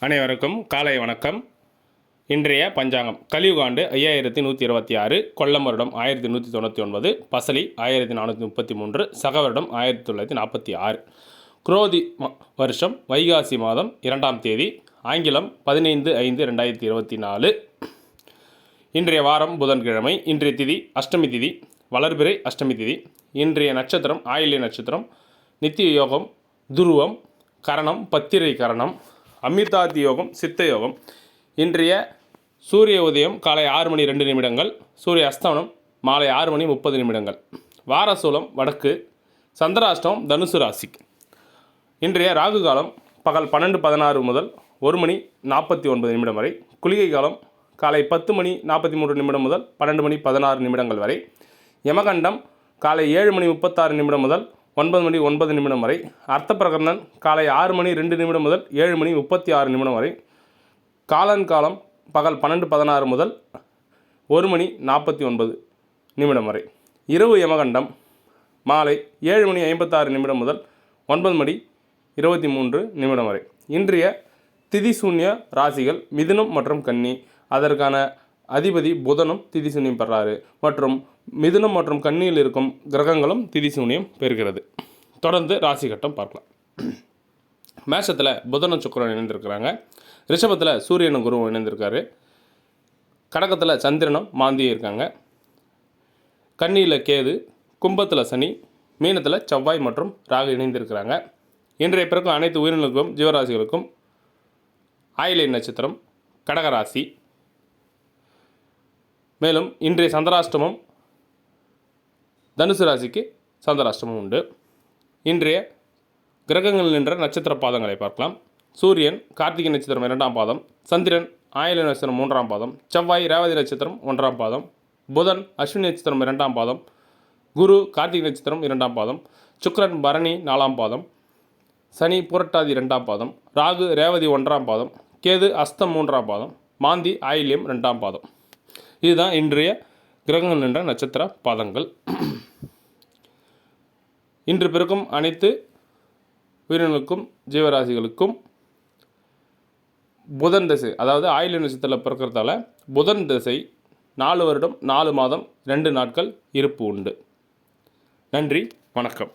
அனைவருக்கும் காலை வணக்கம். இன்றைய பஞ்சாங்கம். கலியுகாண்டு ஐயாயிரத்தி நூற்றி இருபத்தி ஆறு கொல்லம் வருடம் ஆயிரத்தி நூற்றி தொண்ணூற்றி ஒன்பது பசலி ஆயிரத்தி நானூற்றி முப்பத்தி மூன்று சக வருடம் ஆயிரத்தி தொள்ளாயிரத்தி நாற்பத்தி ஆறு. குரோதி ம- வருஷம் வைகாசி மாதம் இரண்டாம் தேதி ஆங்கிலம் பதினைந்து ஐந்து ரெண்டாயிரத்தி இருபத்தி நாலு. இன்றைய வாரம் புதன்கிழமை இன்றைய திதி அஷ்டமி திதி வளர்பிறை அஷ்டமி திதி. இன்றைய நட்சத்திரம் ஆயில்ய நட்சத்திரம் நித்திய யோகம் துருவம் கரணம் பத்திரை கரணம். அமிர்தாதி யோகம் சித்த யோகம் இன்றைய சூரிய உதயம் காலை ஆறு மணி ரெண்டு நிமிடங்கள் சூரிய அஸ்தமனம் மாலை ஆறு மணி முப்பது நிமிடங்கள். வாரசூலம் வடக்கு சந்திராஷ்டமம் தனுசு ராசி இன்றைய ராகு காலம் பகல் பன்னெண்டு பதினாறு முதல் ஒரு மணி நாற்பத்தி ஒன்பது நிமிடம் வரை குளிகை காலம் காலை பத்து மணி நாற்பத்தி மூன்று நிமிடம் முதல் பன்னெண்டு மணி பதினாறு நிமிடங்கள் வரை யமகண்டம் காலை ஏழு மணி முப்பத்தாறு நிமிடம் முதல் ஒன்பது மணி ஒன்பது நிமிடம் வரை. அர்த்த பிரகரணன் காலை ஆறு மணி ரெண்டு நிமிடம் முதல் ஏழு மணி முப்பத்தி ஆறு நிமிடம் வரை. காலன் காலம் பகல் பன்னெண்டு பதினாறு முதல் ஒரு மணி நாற்பத்தி ஒன்பது நிமிடம் வரை. இரவு யமகண்டம் மாலை ஏழு மணி ஐம்பத்தாறு நிமிடம் முதல் ஒன்பது மணி இருபத்தி மூன்று நிமிடம் வரை. இன்றைய திதி சூன்ய ராசிகள் மிதுனம் மற்றும் கன்னி. அதற்கான அதிபதி புதனும் திதி சூன்யம் பெறாரு. மற்றும் மிதுனம் மற்றும் கண்ணியில் இருக்கும் கிரகங்களும் திதி சூனியம் பெறுகிறது. தொடர்ந்து ராசி கட்டம் பார்க்கலாம். மேஷத்தில் புதனும் சுக்கிரன் இணைந்திருக்கிறாங்க. ரிஷபத்தில் சூரியனும் குருவும் இணைந்திருக்காரு. கடகத்தில் சந்திரனும் மாந்தியும் இருக்காங்க. கன்னியில் கேது கும்பத்தில் சனி மீனத்தில் செவ்வாய் மற்றும் ராகு இணைந்திருக்கிறாங்க. இன்றைய பிறக்கும் அனைத்து உயிரினங்களுக்கும் ஜீவராசிகளுக்கும் ஆயிலை நட்சத்திரம் கடகராசி. மேலும் இன்றைய சந்திராஷ்டமம் தனுசு ராசிக்கு சந்திராஷ்டமம் உண்டு. இன்றைய கிரகங்கள் நின்ற நட்சத்திர பாதங்களை பார்க்கலாம். சூரியன் கார்த்திகை நட்சத்திரம் இரண்டாம் பாதம் சந்திரன் ஆயில நட்சத்திரம் மூன்றாம் பாதம் செவ்வாய் ரேவதி நட்சத்திரம் ஒன்றாம் பாதம் புதன் அஸ்வினி நட்சத்திரம் இரண்டாம் பாதம் குரு கார்த்திகை நட்சத்திரம் இரண்டாம் பாதம் சுக்கரன் பரணி நாலாம் பாதம் சனி புரட்டாதி இரண்டாம் பாதம் ராகு ரேவதி ஒன்றாம் பாதம் கேது அஸ்தம் மூன்றாம் பாதம் மாந்தி ஆயில்யம் ரெண்டாம் பாதம். இதுதான் இன்றைய கிரகங்கள் நின்ற நட்சத்திர பாதங்கள். இன்று பிறக்கும் அனைத்து உயிரினங்களுக்கும் ஜீவராசிகளுக்கும் புதன் திசை அதாவது ஆயுள் நட்சத்திரத்தில் பிறக்கிறதால புதன் திசை நாலு வருடம் நாலு மாதம் ரெண்டு நாட்கள் இருப்பு உண்டு. நன்றி வணக்கம்.